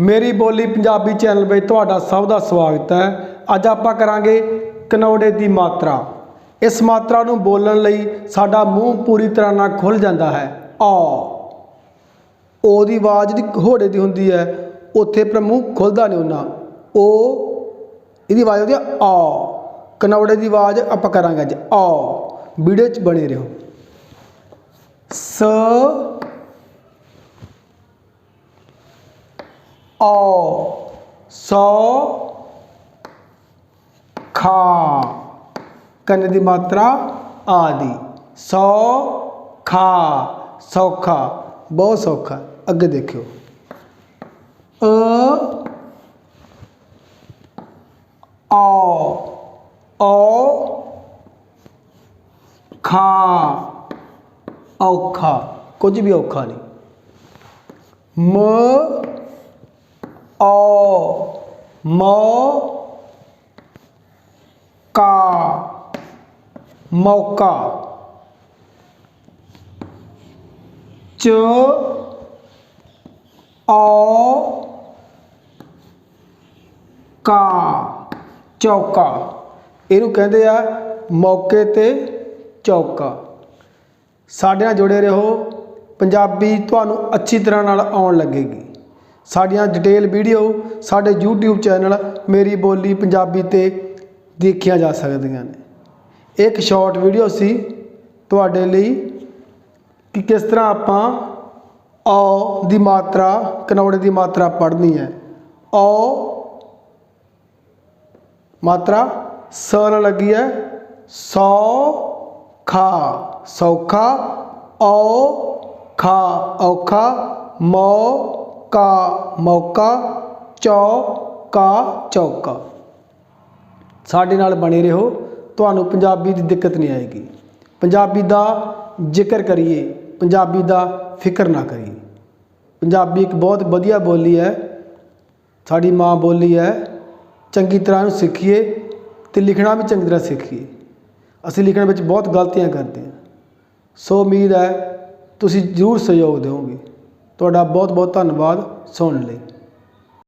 ਮੇਰੀ ਬੋਲੀ ਪੰਜਾਬੀ ਚੈਨਲ ਵਿੱਚ ਤੁਹਾਡਾ ਸਭ ਦਾ ਸਵਾਗਤ ਹੈ। ਅੱਜ ਆਪਾਂ ਕਰਾਂਗੇ ਕਨੌੜੇ ਦੀ ਮਾਤਰਾ। ਇਸ ਮਾਤਰਾ ਨੂੰ ਬੋਲਣ ਲਈ ਸਾਡਾ ਮੂੰਹ ਪੂਰੀ ਤਰ੍ਹਾਂ ਨਾਲ ਖੁੱਲ ਜਾਂਦਾ ਹੈ। ਆ। ਓ ਦੀ ਆਵਾਜ਼ ਜਿਹੜੀ ਘੋੜੇ ਦੀ ਹੁੰਦੀ ਹੈ, ਉੱਥੇ ਪਰ ਮੂੰਹ ਖੁੱਲਦਾ ਨਹੀਂ ਉਹਨਾਂ ਓ, ਇਹਦੀ ਆਵਾਜ਼ ਹੁੰਦੀ ਹੈ ਆ। ਕਨੌੜੇ ਦੀ ਆਵਾਜ਼ ਆਪਾਂ ਕਰਾਂਗੇ ਅੱਜ। ਆ। ਵੀਡੀਓ 'ਚ ਬਣੇ ਰਹੋ। ਸ ਔ ਸੌ, ਖਾ, ਕੰਨ ਦੀ ਮਾਤਰਾ ਆਦੀ। ਸੌ, ਖਾ, ਸੌਖਾ, ਬਹੁਤ ਸੌਖਾ, ਅੱਗੇ ਦੇਖਿਓ। ਅ ਔ ਔ ਖਾ, ਔਖਾ, ਕੁਝ ਵੀ ਔਖਾ ਨਹੀਂ। ਮ ਔ ਮੌ, ਕਾ, ਮੌਕਾ। ਚ ਔ ਕਾ, ਚੌਕਾ। ਇਹਨੂੰ ਕਹਿੰਦੇ ਆ ਮੌਕੇ ਤੇ ਚੌਕਾ। ਸਾਡੇ ਨਾਲ ਜੁੜੇ ਰਹੋ। ਪੰਜਾਬੀ ਤੁਹਾਨੂੰ ਅੱਛੀ ਤਰ੍ਹਾਂ ਨਾਲ ਆਉਣ ਲੱਗੇਗੀ। ਸਾਡੀਆਂ ਡਿਟੇਲ ਵੀਡੀਓ ਸਾਡੇ YouTube ਚੈਨਲ ਮੇਰੀ ਬੋਲੀ ਪੰਜਾਬੀ ਤੇ ਦੇਖੀਆਂ ਜਾ ਸਕਦੀਆਂ ਨੇ। ਇੱਕ ਸ਼ਾਰਟ ਵੀਡੀਓ ਸੀ ਤੁਹਾਡੇ ਲਈ ਕਿ ਕਿਸ ਤਰ੍ਹਾਂ ਆਪਾਂ ਔ ਦੀ ਮਾਤਰਾ, ਕਨੌੜੇ ਦੀ ਮਾਤਰਾ ਪੜ੍ਹਨੀ ਹੈ। ਔ ਮਾਤਰਾ ਸ ਨਾਲ ਲੱਗੀ ਹੈ ਸੌ ਖਾ, ਸੌਖਾ ਔ ਖਾ, ਔਖਾ, ਮੌ ਕਾ ਮੌਕਾ ਚੌ ਕਾ, ਚੌਕਾ। ਸਾਡੇ ਨਾਲ ਬਣੇ ਰਹੋ, ਤੁਹਾਨੂੰ ਪੰਜਾਬੀ ਦੀ ਦਿੱਕਤ ਨਹੀਂ ਆਏਗੀ। ਪੰਜਾਬੀ ਦਾ ਜ਼ਿਕਰ ਕਰੀਏ, ਪੰਜਾਬੀ ਦਾ ਫਿਕਰ ਨਾ ਕਰੀਏ। ਪੰਜਾਬੀ ਇੱਕ ਬਹੁਤ ਵਧੀਆ ਬੋਲੀ ਹੈ, ਸਾਡੀ ਮਾਂ ਬੋਲੀ ਹੈ, ਚੰਗੀ ਤਰ੍ਹਾਂ ਨੂੰ ਸਿੱਖੀਏ ਤੇ ਲਿਖਣਾ ਵੀ ਚੰਗੀ ਤਰ੍ਹਾਂ ਸਿੱਖੀਏ। ਅਸੀਂ ਲਿਖਣ ਵਿੱਚ ਬਹੁਤ ਗਲਤੀਆਂ ਕਰਦੇ ਹਾਂ। ਸੋ ਉਮੀਦ ਹੈ, ਤੁਸੀਂ ਜ਼ਰੂਰ ਸਹਿਯੋਗ ਦਿਓਗੇ। ਤੁਹਾਡਾ ਬਹੁਤ ਬਹੁਤ ਧੰਨਵਾਦ ਸੁਣਨ ਲਈ।